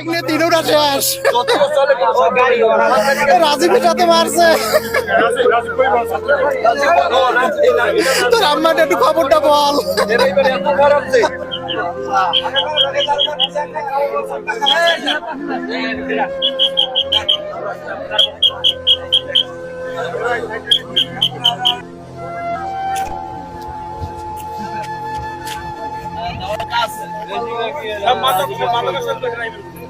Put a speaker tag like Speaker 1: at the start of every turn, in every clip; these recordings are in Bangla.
Speaker 1: বাইক নিয়ে তিনোটা শেষ রাজীবের সাথে মারছে। তোর আম্মার একটু খবরটা বল।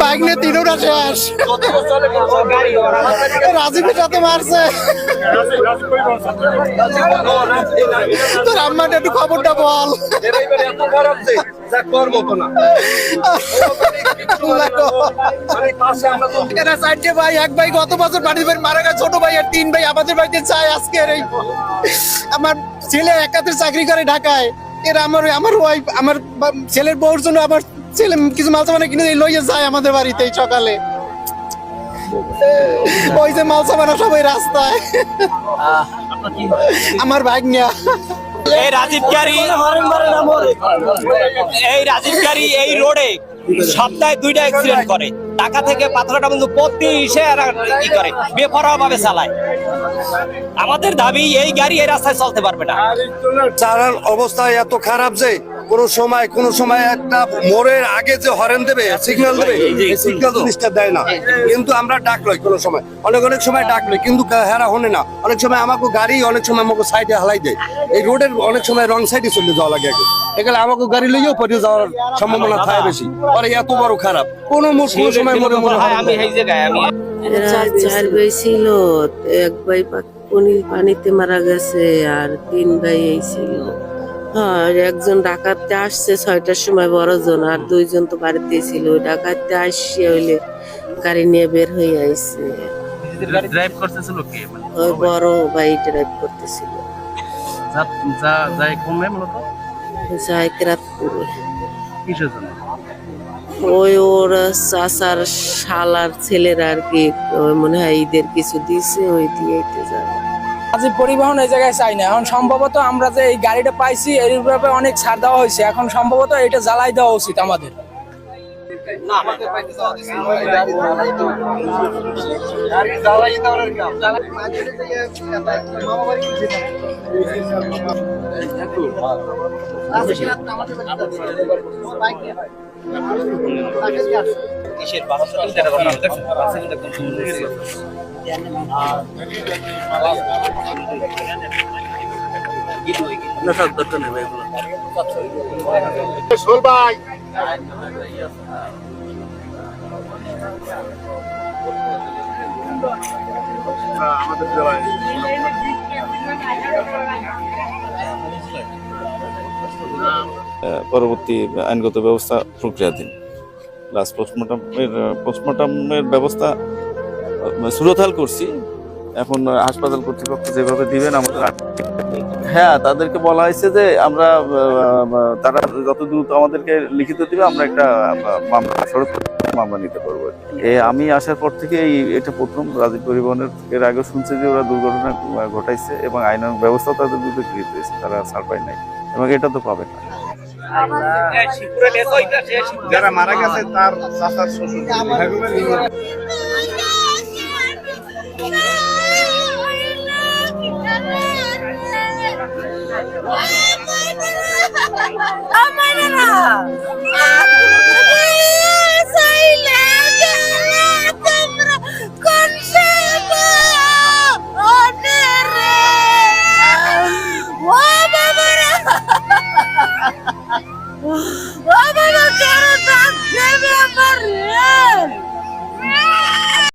Speaker 1: বাইক নিয়ে রাজীবের সাথে মারছে। একটু খবরটা বল। এক ভাই গত বছর মারা গেছে, ছোট ভাই আর তিন ভাই। আমাদের বাড়িতে চায় আজকের এই আমার ছেলে একাত্রে চাকরি করে ঢাকায়। এরা আমার আমার ওয়াইফ আমার ছেলের বউর জন্য আমার ছেলে কিছু মাল সামানা কিনে লইয়ে যায় আমাদের বাড়িতে সকালে। ওই যে মাল সামানা সবাই রাস্তায়। আমার ভাগ নিয়া
Speaker 2: এই রাজীব গাড়ি, এই রাজীবকারী এই রোডে সপ্তাহে দুইটা অ্যাক্সিডেন্ট করে। ঢাকা থেকে পাথরটা বন্ধু প্রতি ইসে ই করে বেপরোয়া ভাবে চালায়। আমাদের দাবি, এই গাড়ি এই রাস্তায় চলতে পারবে না।
Speaker 3: চালার অবস্থা এত খারাপ যে কোন সময় কোন সময় একটা মোড়ের আগে যে হরেন দেবে সিগন্যাল দেবে সিগন্যাল জিনিসটা দেয় না। কিন্তু আমরা ডাক লই কোন সময়। অনেক অনেক সময় ডাক লই কিন্তু হেরা হনে না। অনেক সময় আমাকে গাড়ি অনেক সময় আমাকে সাইডে হালাই দেয়। এই রোডের অনেক সময় রং সাইডে চলে যাওয়া লাগে আগে। এখানে আমাকে গাড়ি লইও পরে যাওয়ার সম্ভাবনা থাকে বেশি। পরে এত বড় খারাপ। কোন মোড় সময় মনে মনে হয়
Speaker 2: আমি এই জায়গায় আমি
Speaker 4: চার ভাই ছিল এক ভাই পানিতে মারা গেছে আর তিন ভাই এই ছিল। আর একজন ডাকাতে আসছে ছয়টার সময় বড়জন আর দুইজন তো বাড়িতেই ছিল। ওই ডাকাতে আসছে হইলে গাড়ি নিয়ে বের হয়ে আইছে।
Speaker 5: ড্রাইভ করতেছিল কে? মানে
Speaker 4: ওই বড় ভাই ড্রাইভ করতেছিল।
Speaker 5: কিসের জন্য?
Speaker 4: ওই ওর চাচার শালার ছেলেরা আর কি মনে হয় ঈদের কিছু দিছে ওই দিয়ে যাবে।
Speaker 6: আজ পরিবহন এই জায়গায় চাই না। এখন সম্ভবত আমরা যে এই গাড়িটা পাইছি এর ব্যাপারে অনেক ছাড় দেওয়া হয়েছে। এখন সম্ভবত এটা জ্বালাই দেওয়া উচিত আমাদের।
Speaker 2: কিসের বারোশো? ঘটনা
Speaker 7: পরবর্তী আইনগত ব্যবস্থা প্রক্রিয়াধীন। লাস্ট পোস্টমর্টমের পোস্টমর্টমের ব্যবস্থা সুরতাল করছি। এখন হাসপাতাল কর্তৃপক্ষ যেভাবে দিবেন আমাদের হ্যাঁ তাদেরকে বলা হয়েছে যে আমরা তারা যত দ্রুত আমাদেরকে লিখিত দিবে আমরা একটা মামলা সড়ক মামলা নিতে পারব আর কি। এ আমি আসার পর থেকে এই এটা প্রথম রাজীব পরিবহনের এর আগে শুনছে যে ওরা দুর্ঘটনা ঘটাইছে এবং আইনের ব্যবস্থা তাদের বিরুদ্ধে গৃহীত হয়েছে তারা ছাড় পায় নাই। এবং এটা তো পাবে না।
Speaker 8: যারা মারা গেছে তার শ্বশুর আমার না